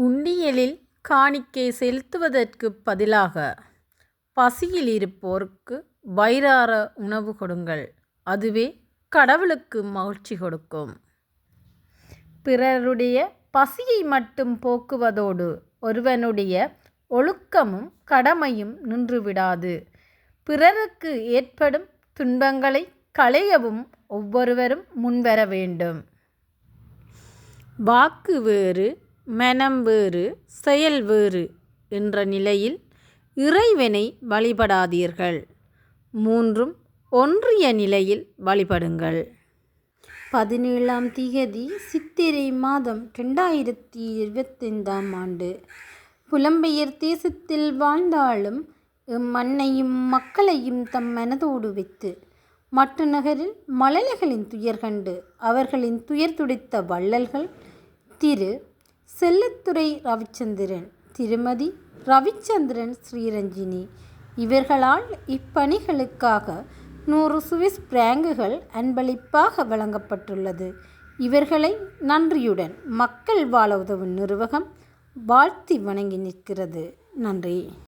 உண்டியலில் காணிக்கை செலுத்துவதற்குப் பதிலாக பசியில் இருப்போருக்கு வயிறார உணவு கொடுங்கள். அதுவே கடவுளுக்கு மகிழ்ச்சி கொடுக்கும். பிறருடைய பசியை மட்டும் போக்குவதோடு ஒருவனுடைய ஒழுக்கமும் கடமையும் நின்றுவிடாது. பிறருக்கு ஏற்படும் துன்பங்களை களையவும் ஒவ்வொருவரும் முன்வர வேண்டும். வாக்கு வேறு மனம் வேறு செயல் வேறு என்ற நிலையில் இறைவனை வழிபடாதீர்கள். மூன்றும் ஒன்றிய நிலையில் வழிபடுங்கள். பதினேழாம் திகதி சித்திரை மாதம் ரெண்டாயிரத்தி இருபத்தைந்தாம் ஆண்டு. புலம்பெயர் தேசத்தில் வாழ்ந்தாலும் மண்ணையும் மக்களையும் தம் மனதோடு வைத்து மட்டு நகரில் மழலைகளின் துயர் கண்டு அவர்களின் துயர் துடித்த வள்ளல்கள் திரு செல்லத்துறை ரவிச்சந்திரன் திருமதி ரவிச்சந்திரன் ஸ்ரீரஞ்சினி. இவர்களால் இப்பணிகளுக்காக நூறு சுவிஸ் பிராங்குகள் அன்பளிப்பாக வழங்கப்பட்டுள்ளது. இவர்களை நன்றியுடன் மக்கள் வாழ உதவும் நிறுவகம் வாழ்த்தி வணங்கி நிற்கிறது. நன்றி.